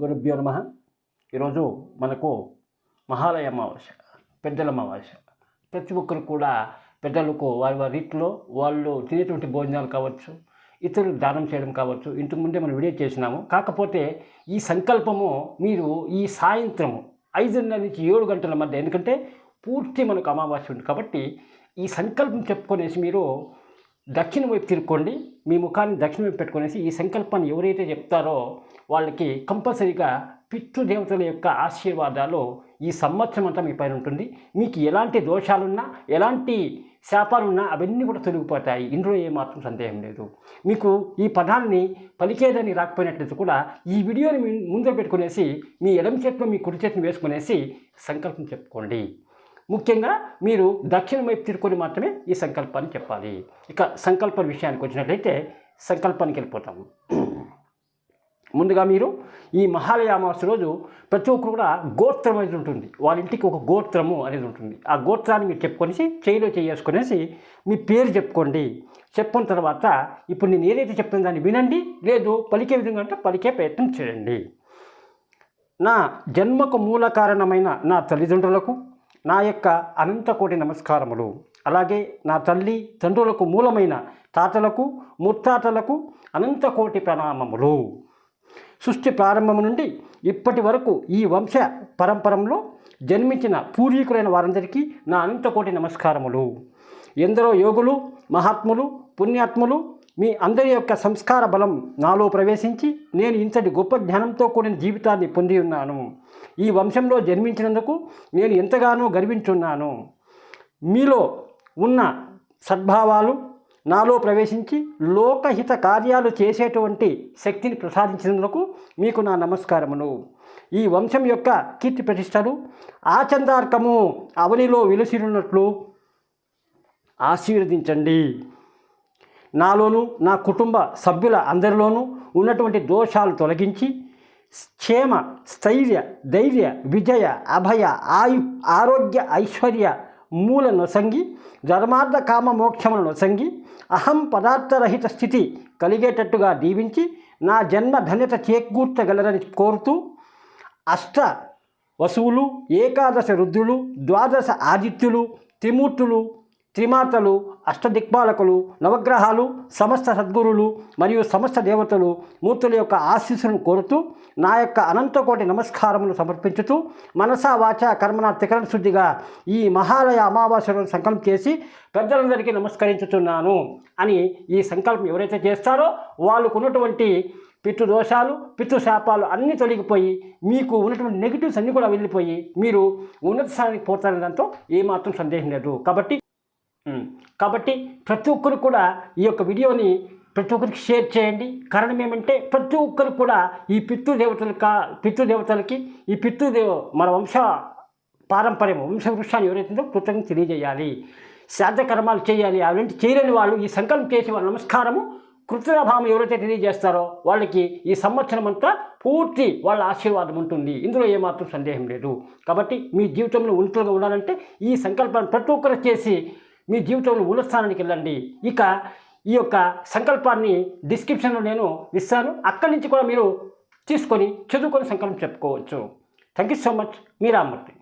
గురుభ్యో నమ. ఈరోజు మనకు మహాలయ అమావాస్య పెద్దల అమావాస్య. ప్రతి ఒక్కరు కూడా పెద్దలకు వారి వారి రీతిలో వాళ్ళు తినేటువంటి భోజనాలు కావచ్చు ఇతరులకు దానం చేయడం కావచ్చు ఇంటికి ముందే మనం వీడియో చేసినాము. కాకపోతే ఈ సంకల్పము మీరు ఈ సాయంత్రము ఐదున్నర నుంచి ఏడు గంటల మధ్య ఎందుకంటే పూర్తి మనకు అమావాస్య ఉంది కాబట్టి ఈ సంకల్పం చెప్పుకొనేసి మీరు దక్షిణ వైపు తిరుక్కోండి. మీ ముఖాన్ని దక్షిణ వైపు పెట్టుకునేసి ఈ సంకల్పాన్ని ఎవరైతే చెప్తారో వాళ్ళకి కంపల్సరీగా పితృదేవతల యొక్క ఆశీర్వాదాలు ఈ సంవత్సరం అంతా మీ పైన ఉంటుంది. మీకు ఎలాంటి దోషాలున్నా ఎలాంటి శాపాలున్నా అవన్నీ కూడా తొలగిపోతాయి. ఇందులో ఏమాత్రం సందేహం లేదు. మీకు ఈ పదాన్ని పలికేదని రాకపోయినట్లయితే కూడా ఈ వీడియోని మీ ముందర పెట్టుకునేసి మీ ఎడమ చేతిలో మీ కుడి చేతిని వేసుకునేసి సంకల్పం చెప్పుకోండి. ముఖ్యంగా మీరు దక్షిణ వైపు తిరుకొని మాత్రమే ఈ సంకల్పాన్ని చెప్పాలి. ఇక సంకల్ప విషయానికి వచ్చినట్లయితే సంకల్పానికి వెళ్ళిపోతాము ముందుగా మీరు ఈ మహాలయ అమావాస్య రోజు ప్రతి ఒక్కరు కూడా గోత్రం అనేది ఉంటుంది. వాళ్ళ ఇంటికి ఒక గోత్రము అనేది ఉంటుంది. ఆ గోత్రాన్ని మీరు చెప్పుకొనేసి చేయిలో చేసుకునేసి మీ పేరు చెప్పుకోండి. చెప్పిన తర్వాత ఇప్పుడు నేను ఏదైతే చెప్పిన దాన్ని వినండి. లేదు పలికే విధంగా అంటే పలికే ప్రయత్నం చేయండి. నా జన్మకు మూల కారణమైన నా తల్లిదండ్రులకు నా యొక్క అనంతకోటి నమస్కారములు. అలాగే నా తల్లి తండ్రులకు మూలమైన తాతలకు ముత్తాతలకు అనంతకోటి ప్రణామములు. సృష్టి ప్రారంభం నుండి ఇప్పటి వరకు ఈ వంశ పరంపరంలో జన్మించిన పూర్వీకులైన వారందరికీ నా అనంతకోటి నమస్కారములు. ఎందరో యోగులు మహాత్ములు పుణ్యాత్ములు మీ అందరి యొక్క సంస్కార బలం నాలో ప్రవేశించి నేను ఇంతటి గొప్ప జ్ఞానంతో కూడిన జీవితాన్ని పొంది ఉన్నాను. ఈ వంశంలో జన్మించినందుకు నేను ఎంతగానో గర్వించున్నాను. మీలో ఉన్న సద్భావాలు నాలో ప్రవేశించి లోకహిత కార్యాలు చేసేటువంటి శక్తిని ప్రసాదించినందుకు మీకు నా నమస్కారమును ఈ వంశం యొక్క కీర్తి ప్రతిష్టలు ఆచందార్కము అవనిలో విలుసిరున్నట్లు ఆశీర్వదించండి. నాలోను నా కుటుంబ సభ్యుల అందరిలోనూ ఉన్నటువంటి దోషాలు తొలగించి క్షేమ స్థైర్య ధైర్య విజయ అభయ ఆయు ఆరోగ్య ఐశ్వర్య మూల నొసంగి ధర్మార్థ కామ మోక్షముల నొసంగి అహం పదార్థరహిత స్థితి కలిగేటట్టుగా దీవించి నా జన్మ ధన్యత చేకూర్చగలరని కోరుతూ అష్ట వసువులు ఏకాదశ రుద్రులు ద్వాదశ ఆదిత్యులు త్రిమూర్తులు త్రిమాతలు అష్టదిక్పాలకులు నవగ్రహాలు సమస్త సద్గురులు మరియు సమస్త దేవతలు మూర్తుల యొక్క ఆశీస్సులను కోరుతూ నా యొక్క అనంతకోటి నమస్కారములు సమర్పించుతూ మనసా వాచ కర్మణ త్రికరణ శుద్ధిగా ఈ మహాలయ అమావాస్యను సంకల్పం చేసి పెద్దలందరికీ నమస్కరించుతున్నాను అని ఈ సంకల్పం ఎవరైతే చేస్తారో వాళ్ళకు ఉన్నటువంటి పితృదోషాలు పితృశాపాలు అన్నీ తొలగిపోయి మీకు ఉన్నటువంటి నెగిటివ్స్ అన్నీ కూడా వెళ్ళిపోయి మీరు ఉన్నత స్థానానికి పోతారనే దాంతో ఏమాత్రం సందేహం లేదు. కాబట్టి కాబట్టి ప్రతి ఒక్కరు కూడా ఈ యొక్క వీడియోని ప్రతి ఒక్కరికి షేర్ చేయండి. కారణం ఏమంటే ప్రతి ఒక్కరు కూడా ఈ పితృదేవతలు కా పితృదేవతలకి ఈ పితృదేవ మన వంశ పారంపర్యం వంశవృక్షాన్ని ఎవరైతుందో కృతజ్ఞత తెలియజేయాలి. శ్రాద్ధకర్మాలు చేయాలి. అలాంటి చేయలేని వాళ్ళు ఈ సంకల్పం చేసి వాళ్ళ నమస్కారము కృతజ్ఞభావం ఎవరైతే తెలియజేస్తారో వాళ్ళకి ఈ సంవత్సరం అంతా పూర్తి వాళ్ళ ఆశీర్వాదం ఉంటుంది. ఇందులో ఏమాత్రం సందేహం లేదు. కాబట్టి మీ జీవితంలో ఉన్నతులుగా ఉండాలంటే ఈ సంకల్పాన్ని ప్రతి ఒక్కరు చేసి మీ జీవితంలో ఉన్నస్థానానికి వెళ్ళండి. ఇక ఈ యొక్క సంకల్పాన్ని డిస్క్రిప్షన్లో నేను ఇస్తాను. అక్కడి నుంచి కూడా మీరు తీసుకొని చదువుకొని సంకల్పం చెప్పుకోవచ్చు. థ్యాంక్ యూ సో మచ్ మీ రామ్మూర్తి